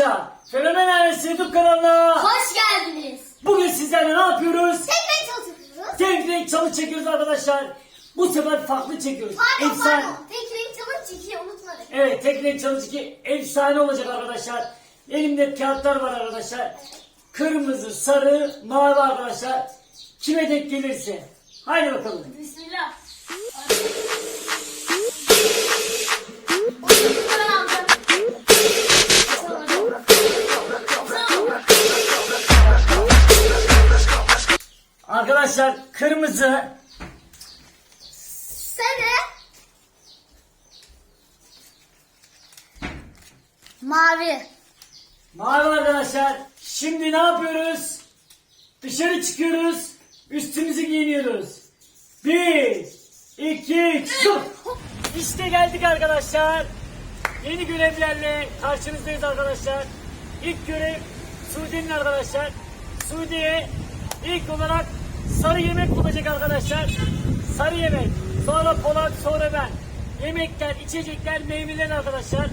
arkadaşlar. Fenomen Ailesi YouTube kanalına. Hoş geldiniz. Bugün sizlerle ne yapıyoruz? Tekrar çalışıyoruz. Tek renk çalı çekiyoruz arkadaşlar. Bu sefer farklı çekiyoruz. Pardon Efsane. pardon. Tek renk challenge çekiyi unutmadık. Evet tek renk çalı çeki efsane olacak arkadaşlar. Elimde kağıtlar var arkadaşlar. Kırmızı, sarı, mavi arkadaşlar. Kime denk gelirse. Haydi bakalım. Bismillah. Arkadaşlar kırmızı, Sarı. Mavi. mavi arkadaşlar. Şimdi ne yapıyoruz? Dışarı çıkıyoruz. Üstümüzü giyiniyoruz. Bir, iki, üç, dur. İşte geldik arkadaşlar. Yeni görevlerle karşınızdayız arkadaşlar. İlk görev Suudi'nin arkadaşlar. Suudi'ye ilk olarak sarı yemek bulacak arkadaşlar. Sarı yemek. Sonra Polat, sonra ben. Yemekler, içecekler, meyveler arkadaşlar.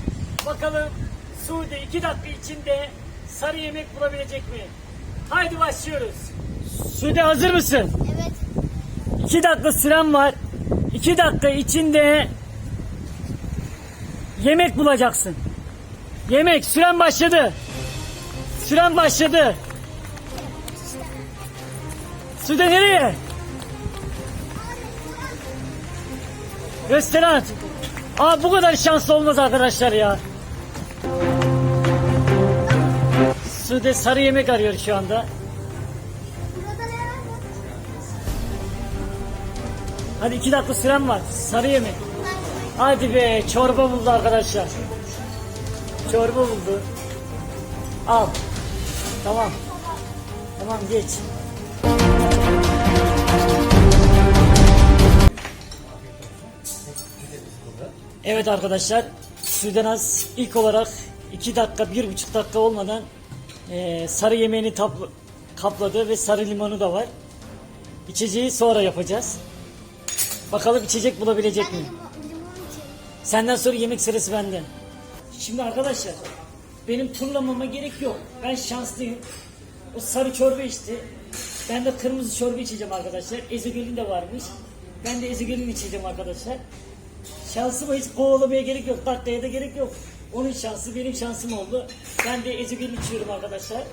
Bakalım Suudi iki dakika içinde sarı yemek bulabilecek mi? Haydi başlıyoruz. Suudi hazır mısın? Evet. 2 dakika süren var. 2 dakika içinde yemek bulacaksın. Yemek süren başladı. Süren başladı. Sude nereye? Restoran. Aa bu kadar şanslı olmaz arkadaşlar ya. Sude sarı yemek arıyor şu anda. Hadi iki dakika süren var. Sarı yemek. Hadi be çorba buldu arkadaşlar. Çorba buldu. Al. Tamam. Tamam geç. Evet arkadaşlar. Sudanaz ilk olarak iki dakika, bir buçuk dakika olmadan eee, sarı yemeğini tapla- kapladı ve sarı limonu da var. İçeceği sonra yapacağız. Bakalım içecek bulabilecek mi? Limon, limon içelim. Senden sonra yemek sırası bende. Şimdi arkadaşlar benim turlamama gerek yok. Ben şanslıyım. O sarı çorba içti. Ben de kırmızı çorba içeceğim arkadaşlar. Ezogül'ün de varmış. Ben de ezogül'ün içeceğim arkadaşlar. Şansıma hiç kovalamaya gerek yok. Dakikaya da gerek yok. Onun şansı benim şansım oldu. Ben de ezogül içiyorum arkadaşlar.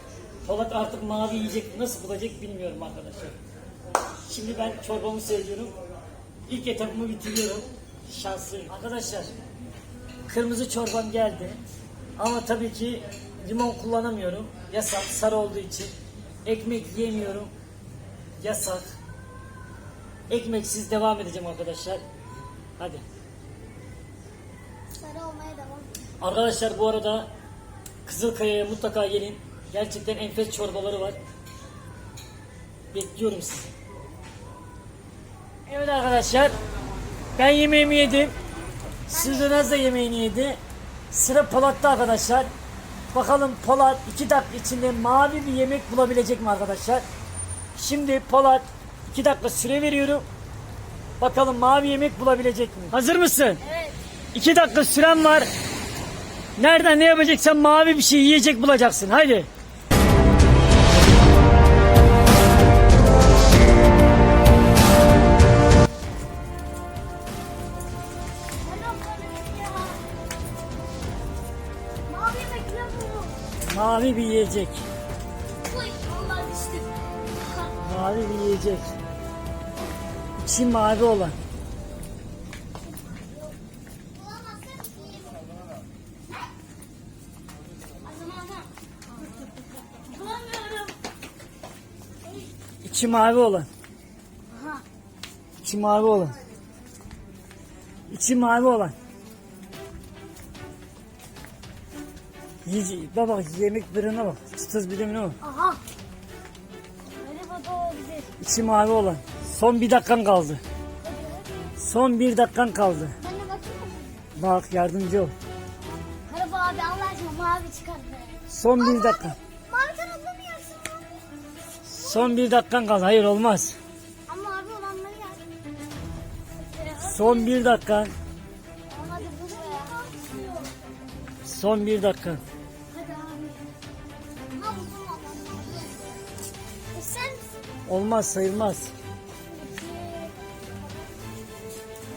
Polat artık mavi yiyecek nasıl bulacak bilmiyorum arkadaşlar. Şimdi ben çorbamı söylüyorum. İlk etapımı bitiriyorum. Şanslıyım. Arkadaşlar kırmızı çorbam geldi. Ama tabii ki limon kullanamıyorum. Yasak sarı olduğu için. Ekmek yemiyorum. Yasak. Ekmeksiz devam edeceğim arkadaşlar. Hadi. Sarı olmaya devam. Arkadaşlar bu arada Kızılkaya'ya mutlaka gelin. Gerçekten enfes çorbaları var. Bekliyorum sizi. Evet arkadaşlar. Ben yemeğimi yedim. Süldenaz da yemeğini yedi. Sıra Polat'ta arkadaşlar. Bakalım Polat 2 dakika içinde mavi bir yemek bulabilecek mi arkadaşlar? Şimdi Polat 2 dakika süre veriyorum. Bakalım mavi yemek bulabilecek mi? Hazır mısın? Evet. 2 dakika süren var. Nereden ne yapacaksan mavi bir şey yiyecek bulacaksın. Haydi. Mavi bir yiyecek. Mavi bir yiyecek. İçi mavi olan. İçi mavi olan. Aha. İçi mavi olan. İçi mavi olan. Yiyecek. Baba yemek birine bak. Çıtız bilimine bak. Aha. Merhaba da olabilir. İçi mavi olan. Son bir dakikan kaldı. Son bir dakikan kaldı. Ben de bakayım mı? Bak yardımcı ol. Merhaba abi Allah aşkına mavi çıkar. Son bir dakika. Son bir dakikan kaldı. Hayır olmaz. Ama abi olanları. Son bir dakikan. Son bir dakikan. E olmaz sayılmaz.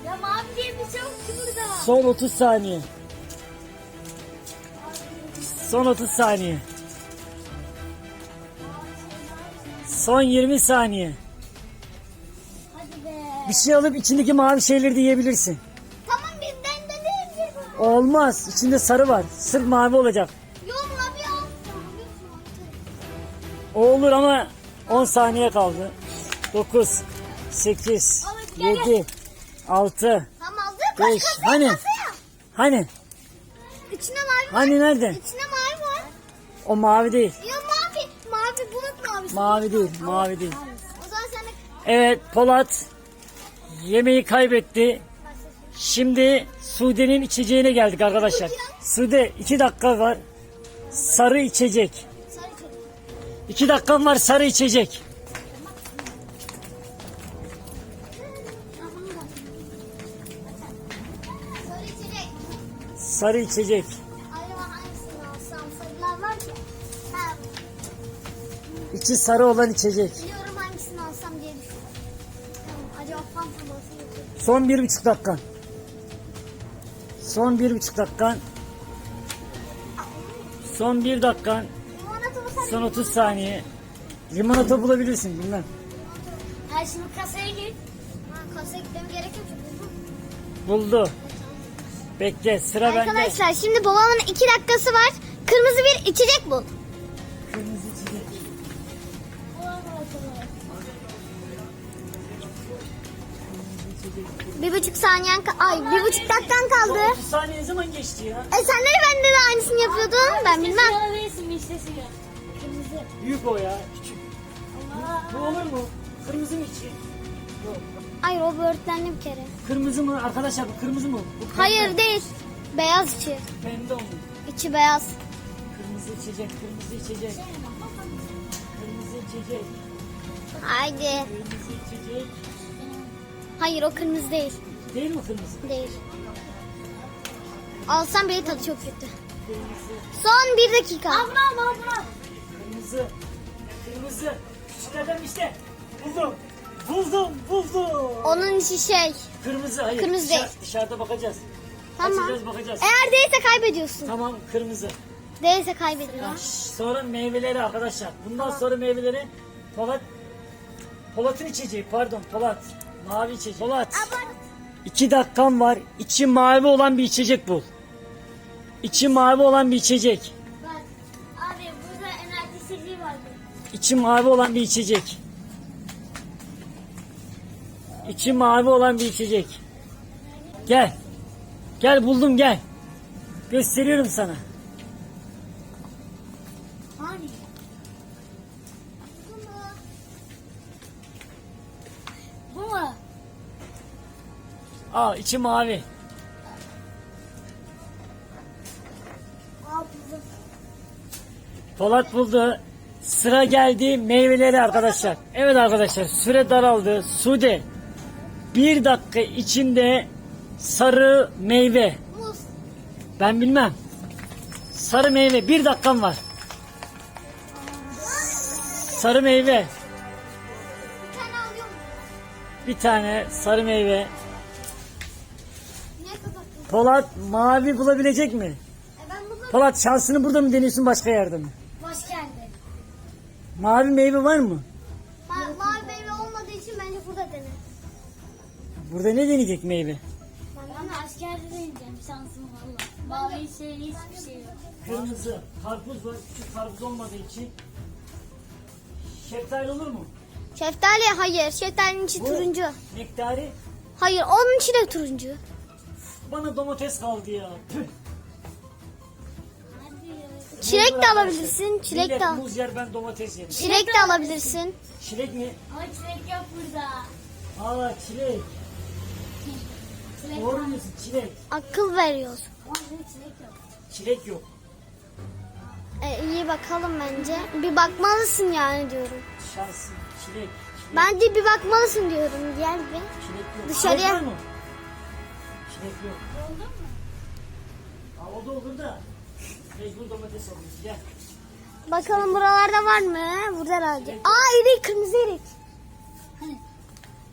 Ya mavi diye bir şey yok ki burada. Son 30 saniye. Son 30 saniye. Son 20 saniye. Hadi be. Bir şey alıp içindeki mavi şeyleri de yiyebilirsin. Tamam bizden de değil. Olmaz. İçinde sarı var. Sırf mavi olacak. Yok mavi al. O olur ama 10 saniye kaldı. 9, 8, Ahmet, gel, 7, 6. Tamam aldı. Koş Beş. kasaya Hani? kasaya. Hani? İçine mavi var. Hani nerede? İçine mavi var. O mavi değil. Ya Mavi değil, mavi değil. O zaman sen de Evet Polat yemeği kaybetti. Şimdi Sude'nin içeceğine geldik arkadaşlar. Sude 2 dakika var. Sarı içecek. sarı. 2 dakikam var sarı içecek. Sarı içecek. Sarı içecek. İçi sarı olan içecek. biliyorum hangisini alsam diye düşünüyorum. Acaba Fanta olsun yoksa- Son bir buçuk dakikan. Son bir buçuk dakikan. Son bir dakikan. Limonata mı? Son 30 saniye. Limonata bulabilirsin bilmem. Ha şimdi kasaya gir. Ha kasaya gitmem gerek yok. çünkü. Buldu. Bekle sıra bende. Arkadaşlar şimdi babamın iki dakikası var. Kırmızı bir içecek bul. Bir buçuk saniyen ka- ay bir buçuk dakikan kaldı. 30 saniye ne zaman geçti ya? E sen de bende de aynısını yapıyordun. Ben bilmem. Kırmızı. Büyük o ya. Küçük. Bu olur mu? Kırmızı mı içi? Yok. Hayır o böğürtlenli bir kere. Kırmızı mı? Arkadaşlar bu kırmızı mı? Bu pembe. Hayır değil. Beyaz içi. Pembe oldu. İçi beyaz. Kırmızı içecek, kırmızı içecek. Kırmızı içecek, Haydi. kırmızı içecek. Hayır o kırmızı değil. Değil mi kırmızı? Değil. Alsam bile tadı çok kötü. Kırmızı, Son bir dakika. Abla abla. kırmızı, kırmızı. Küçüklerden işte. Buldum. Buldum, buldum. Onun içi şey. Kırmızı, hayır. Kırmızı dışarı- değil. Dışarıda bakacağız. Tamam. Açacağız, bakacağız. Eğer değilse kaybediyorsun. Tamam, kırmızı. Değilse kaybediyor. Şş, Sonra meyveleri arkadaşlar. Bundan sonra meyveleri Polat Polat'ın içeceği pardon Polat. Mavi içecek. Polat. iki dakikan var. İçi mavi olan bir içecek bul. İçi mavi olan bir içecek. Bak abi burada enerji içeceği vardı. İçi mavi olan bir içecek. İçi mavi olan bir içecek. Gel. Gel buldum gel. Gösteriyorum sana. Aa içi mavi. Polat buldu. Sıra geldi meyveleri arkadaşlar. Evet arkadaşlar süre daraldı. Sude bir dakika içinde sarı meyve. Ben bilmem. Sarı meyve bir dakikam var. Sarı meyve. Bir tane sarı meyve. Polat mavi bulabilecek mi? E ben Polat şansını burada mı deniyorsun başka yerde mi? boş geldi. Mavi meyve var mı? Ma mavi meyve olmadığı için bence burada dene. Burada ne deneyecek meyve? Ben askerde deneyeceğim şansım valla. Mavi şey hiçbir şey yok. Kırmızı. Karpuz var. Küçük karpuz olmadığı için. Şeftali olur mu? Şeftali hayır. Şeftalinin içi Bu turuncu. Nektari. Hayır onun içi de turuncu. Bana domates kaldı ya. Tüh. Çilek de alabilirsin. Çilek Millet de al. muz yer ben domates yerim. Çilek de alabilirsin. Çilek mi? Ama çilek yok burada. Aa çilek. Çilek Doğru diyorsun çilek. Akıl veriyoruz. Ama çilek yok. Çilek yok. E, iyi bakalım bence. Bir bakmalısın yani diyorum. Şansın. Çilek. Bence bir bakmalısın diyorum. Gel bir. Çilek yok. Dışarıya- Çilek var mı? Yok. Oldu mu? Aa, o da olur da. Mecbur domates alıyoruz. Gel. Bakalım buralarda var mı? Burada herhalde. Aa erik, kırmızı erik.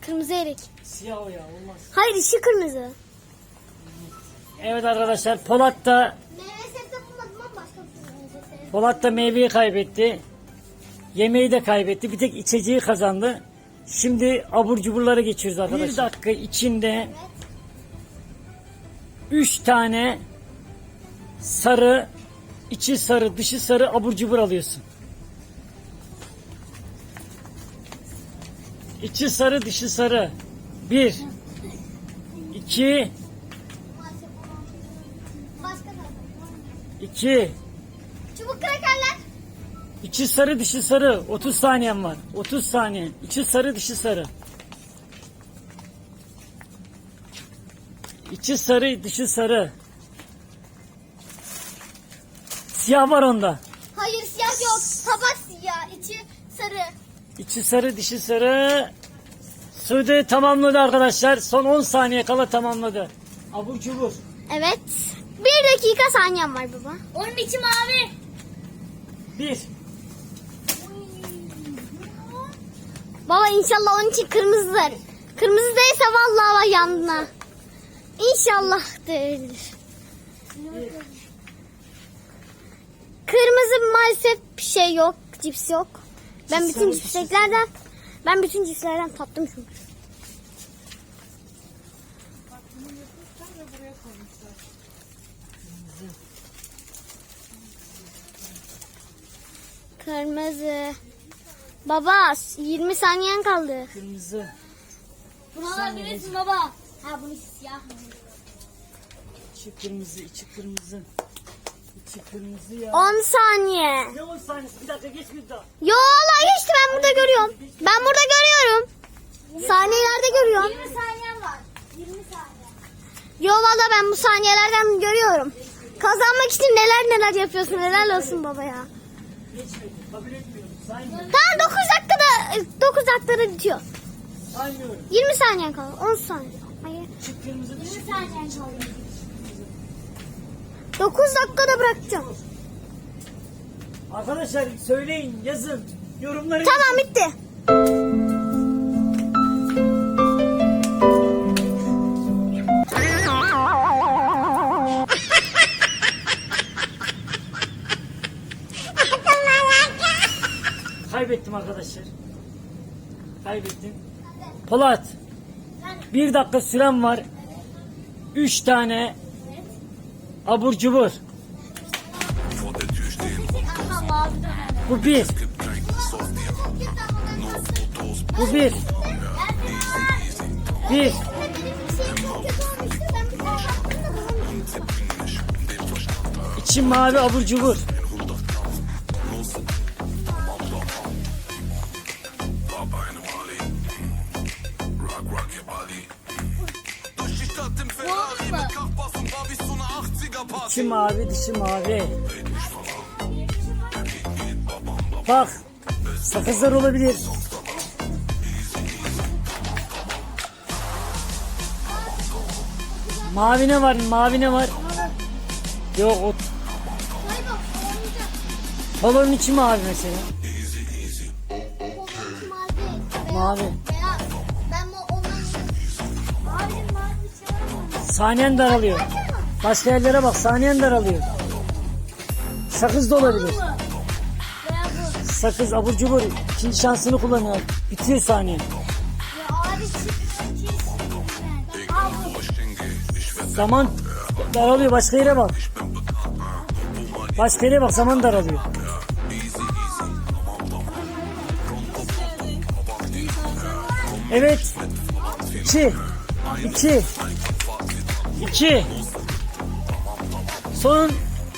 Kırmızı erik. Siyah o ya olmaz. Hayır işi kırmızı. Evet arkadaşlar Polat da Meyve sebze bulmadım ama başka bir şey. Polat da meyveyi kaybetti. Yemeği de kaybetti. Bir tek içeceği kazandı. Şimdi abur cuburlara geçiyoruz arkadaşlar. Bir dakika içinde Evet. 3 tane sarı, içi sarı, dışı sarı abur cubur alıyorsun. İçi sarı, dışı sarı. 1 2 Başka da. 2 Çubuk krakerler. İçi sarı, dışı sarı. 30 saniyen var. 30 saniye. İçi sarı, dışı sarı. İçi sarı, dışı sarı. Siyah var onda. Hayır siyah yok. Tabak siyah. içi sarı. İçi sarı, dışı sarı. Sude tamamladı arkadaşlar. Son 10 saniye kala tamamladı. Abur cubur. Evet. Bir dakika saniyem var baba. Onun içi mavi. 1. Baba inşallah onun için kırmızıdır. Kırmızı değilse vallahi bak yandın ha. İnşallah değildir. Kırmızı maalesef bir şey yok. Cips yok. Ben Cips bütün cipslerden ben bütün cipslerden tattım çünkü. Kırmızı. Baba 20 saniyen kaldı. Kırmızı. Bunu alabilirsin baba. Ha bunu siyah mı? İçi kırmızı, içi kırmızı. İçi kırmızı ya. 10 saniye. Ne 10 saniyesi? Bir dakika geç bir daha. Yo Allah geçti ben burada görüyorum. Ben burada görüyorum. Saniyelerde görüyorum. 20 saniyen var. 20 saniye. Yo valla ben bu saniyelerden görüyorum. Kazanmak için neler neler yapıyorsun. Helal olsun baba ya. Geçmedi. Kabul etmiyorum. Saymıyorum. Tamam 9 dakikada 9 dakikada bitiyor. Saymıyorum. 20 saniyen kaldı. 10 saniye. Hayır. Çık kırmızı dışı. saniyen kaldı. 9 dakikada bırakacağım. Arkadaşlar söyleyin, yazın. Yorumları Tamam bitti. Kaybettim arkadaşlar. Kaybettim. Polat. Bir dakika süren var. Üç tane abur cubur. Bu bir. Bu bir. Bir. İçi mavi abur cubur. İçi mavi dışı mavi. Bak. Sakızlar olabilir. Mavi ne var? Mavi ne var? Yok o balonun içi mavi mesela. Mavi. Saniyen daralıyor. Başka yerlere bak saniyen daralıyor. Sakız da olabilir. Sakız abur cubur. İkinci şansını kullanıyor. Bitiyor saniye. Zaman daralıyor. Başka yere bak. Başka yere bak. Zaman daralıyor. Evet. İki. İki. İki. Son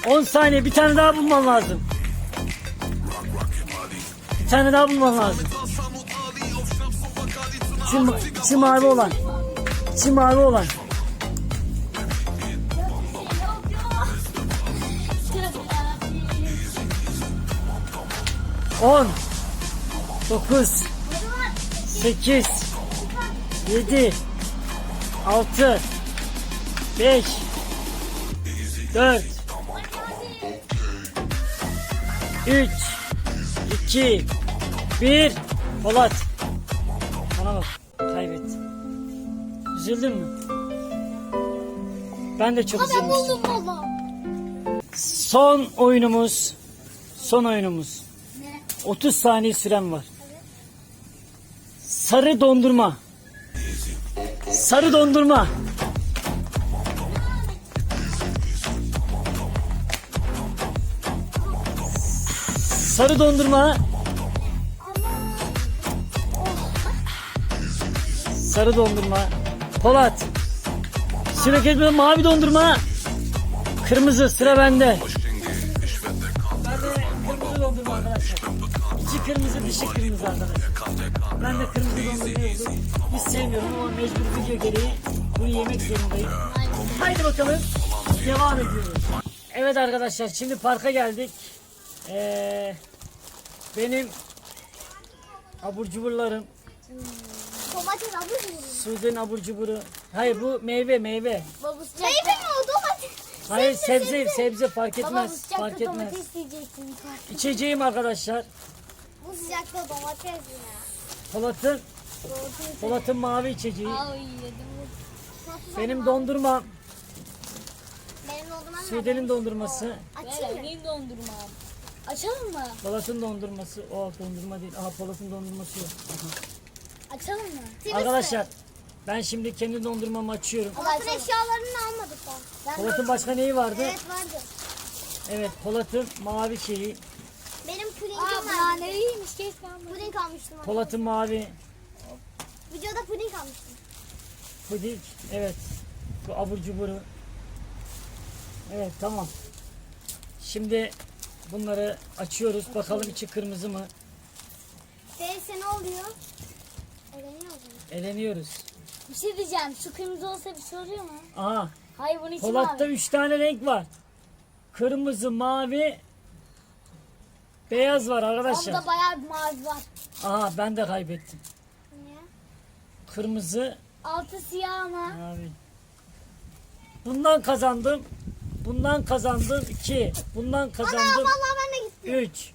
10 saniye. Bir tane daha bulman lazım. Bir tane daha bulman lazım. Ma- içi mavi olan. İçi mavi olan. On. Dokuz. Sekiz. Yedi. Altı. Beş. Dört. Üç. iki, Bir. Polat. Bana bak. Kaybettim. Üzüldün mü? Ben de çok üzülmüştüm. buldum valla. Son oyunumuz. Son oyunumuz. Ne? 30 saniye süren var. Sarı dondurma. Sarı dondurma. Sarı dondurma. Sarı dondurma. Polat. Sürekli etmeden mavi dondurma. Kırmızı sıra bende. Ben de kırmızı dondurma arkadaşlar. İçi kırmızı arkadaşlar. Ben de kırmızı dondurma yoğurdum. Hiç sevmiyorum ama mecbur video gereği bunu yemek zorundayım. Haydi bakalım devam ediyoruz. Evet arkadaşlar şimdi parka geldik. Ee, benim abur cuburlarım, Domates abur mu? Sude'nin abur cuburu. Hayır bu meyve meyve. Baba. Meyve mi o domates? Hayır sebze sebze fark Baba bu etmez. sıcakta Fark etmez. domates yiyeceksin. İçeceğim arkadaşlar. Bu sıcakta domates yine. Polat'ın Domates. Polat'ın mavi içeceği. Ay yedim. Benim dondurma, Benim dondurmam Sude'nin dondurması, Açayım mı? Benim dondurmam. Açalım mı? Polat'ın dondurması. O dondurma değil. Aha Polat'ın dondurması yok. Aha. Açalım mı? Arkadaşlar ben şimdi kendi dondurmamı açıyorum. Polat'ın eşyalarını almadık ben. ben Polat'ın başka neyi vardı? Evet vardı. Evet Polat'ın mavi şeyi. Benim pudingim Aa vardı. bu nereymiş keşke ben Puding almıştım. Polat'ın mavi Videoda puding almıştım. puding. Evet. Bu abur cuburu. Evet tamam. Şimdi bunları açıyoruz. Bakalım içi kırmızı mı? Teyze ne oluyor? Eleniyor mu? Eleniyoruz. Bir şey diyeceğim. Şu kırmızı olsa bir şey oluyor mu? Aha Hayır bunun içi Polat'ta mavi. 3 tane renk var. Kırmızı, mavi, beyaz var arkadaşlar. Onda bayağı bir mavi var. Aha ben de kaybettim. Niye? Kırmızı, Altı siyah ama. mavi. Bundan kazandım. Bundan kazandım 2. Bundan Ana kazandım vallahi ben de gittim. 3.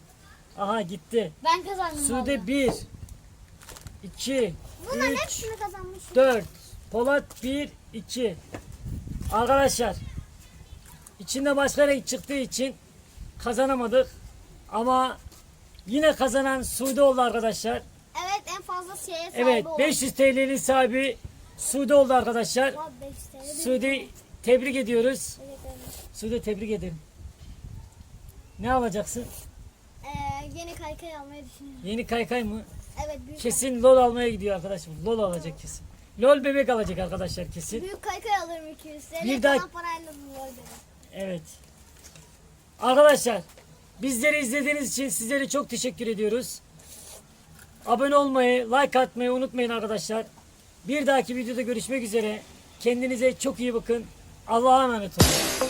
Aha gitti. Ben kazandım Sude valla. 1 2 Bunların 3 hepsini kazanmışım. 4 Polat 1 2 Arkadaşlar içinde başka renk çıktığı için kazanamadık. Ama yine kazanan Sude oldu arkadaşlar. Evet en fazla şeye sahibi Evet oldum. 500 TL'nin sahibi Sude oldu arkadaşlar. Vallahi beş tane de- Sude tebrik ediyoruz. Sude tebrik ederim. Ne alacaksın? Ee, yeni kaykay almayı düşünüyorum. Yeni kaykay mı? Evet büyük, Kesin LOL almaya gidiyor arkadaşım. LOL alacak kesin. LOL bebek alacak arkadaşlar kesin. büyük kaykay alırım 200 TL. Bir daha- parayla bulur dedi. Evet. Arkadaşlar bizleri izlediğiniz için sizlere çok teşekkür ediyoruz. Abone olmayı, like atmayı unutmayın arkadaşlar. Bir dahaki videoda görüşmek üzere. Kendinize çok iyi bakın. Allah'a emanet olun.